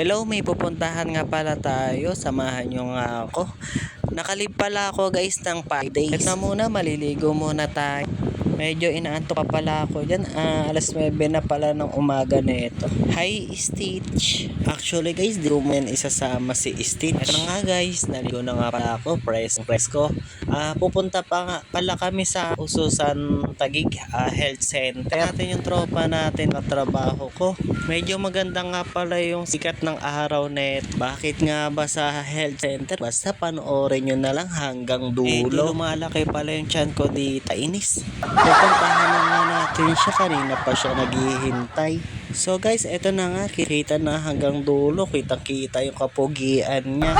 Hello, may pupuntahan nga pala tayo. Samahan nyo nga ako. Nakalib pala ako guys ng 5 days. Ito muna, maliligo muna tayo. Medyo inaantok pa pala ako dyan. Ah, alas 9 na pala ng umaga nito. Hi, Stitch. Actually guys, di ko isasama si Stitch. Ito na nga guys, naligo na nga pala ako. Press, press ko. Ah, pupunta pa nga pala kami sa Ususan Tagig ah, Health Center. Natin yung tropa natin na trabaho ko. Medyo maganda nga pala yung sikat ng araw net. Bakit nga ba sa health center? Basta panoorin nyo na lang hanggang dulo. Eh, lumalaki pala yung chan ko dito. Inis. Pupuntahan na nga natin siya. Kanina pa siya naghihintay. So guys, eto na nga. Kita na hanggang dulo. Kita-kita yung kapugian niya.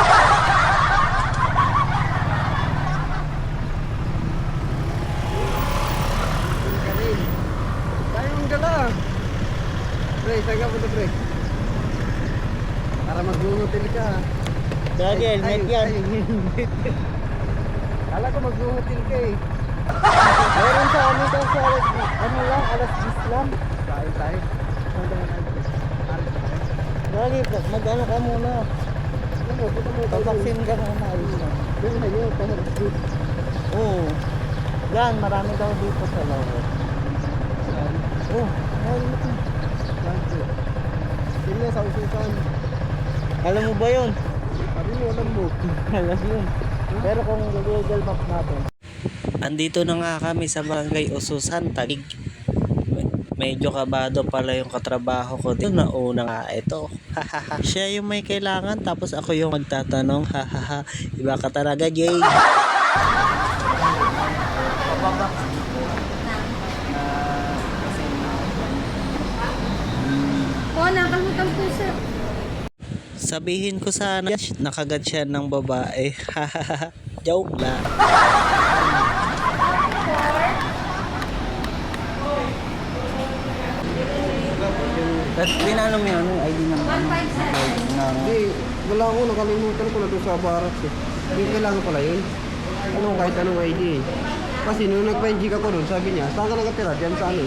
Pre, saan ka punta pre? Para mag-hotel ka. Dahil, helmet yan. Kala ko mag-hotel ka eh. Meron sa ano daw sa alas, ano lang, alas 10 lang. Tayo tayo. Dali, mag-ano ka muna. Pabaksin ka muna. ayos lang. Doon na yun, tayo. Oo. Yan, marami daw dito sa loob. Oh, helmet mo. Sino sa ususan? Alam mo ba yun? Sabi mo, yun. Pero kung Google Maps natin. Andito na nga kami sa Barangay Ususan, Tagig. Medyo kabado pala yung katrabaho ko. Yung nauna nga ito. Siya yung may kailangan tapos ako yung magtatanong. Hahaha. Iba ka talaga, Jay. Oo, nakalimutan po sir. Sabihin ko sana, nakagat siya ng babae. Hahaha. Joke lang. Tapos pinano mo yun, yung ID ng 157. ng Hindi, wala ako. Nakalimutan ko na doon sa barracks eh. Hindi kailangan pala yun. Ano kahit anong ID eh. Kasi nung nag-5G ako doon, sabi niya, saan ka nakatira? Diyan sa ano?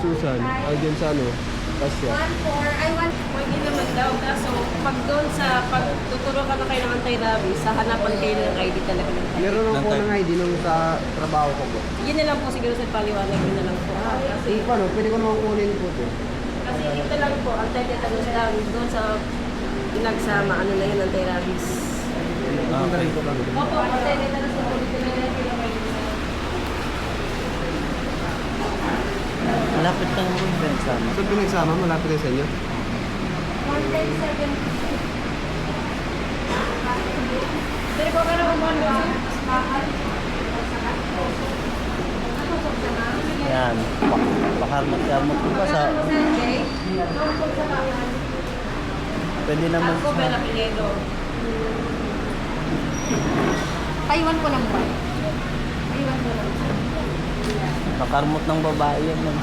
Susan. Ay, diyan sa ano? Kasya. 14, ay 1. Pwede naman daw. Kaso, pag doon sa pagtuturo ka na kayo ng anti-rabies, sa hanapan kayo ng ID talaga. Meron lang po ng ID nung sa trabaho ko po. Yun na lang po siguro sa paliwanag yun na lang po. Ah, kasi, Eh, paano? Pwede ko naman kunin po ito. kasi ito lang po, anti-tetanus lang. Doon sa pinagsama, ano na yun, anti-rabies. Ko lang. Opo, anti-tetanus na po. Dito na yun. Malapit lang mo yung pinagsama. Saan pinagsama? Malapit na sa inyo? 137. Pero kung ano kung ano, Yan. Pakarmat-karmat ko pa sa... Pwede naman ako, sa... Taiwan ko lang ba? Taiwan ko lang. Pakarmot ng babae yan. man.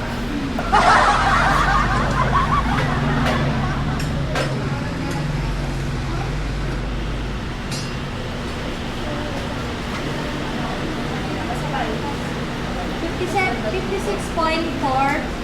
Fifty-seven- 56.4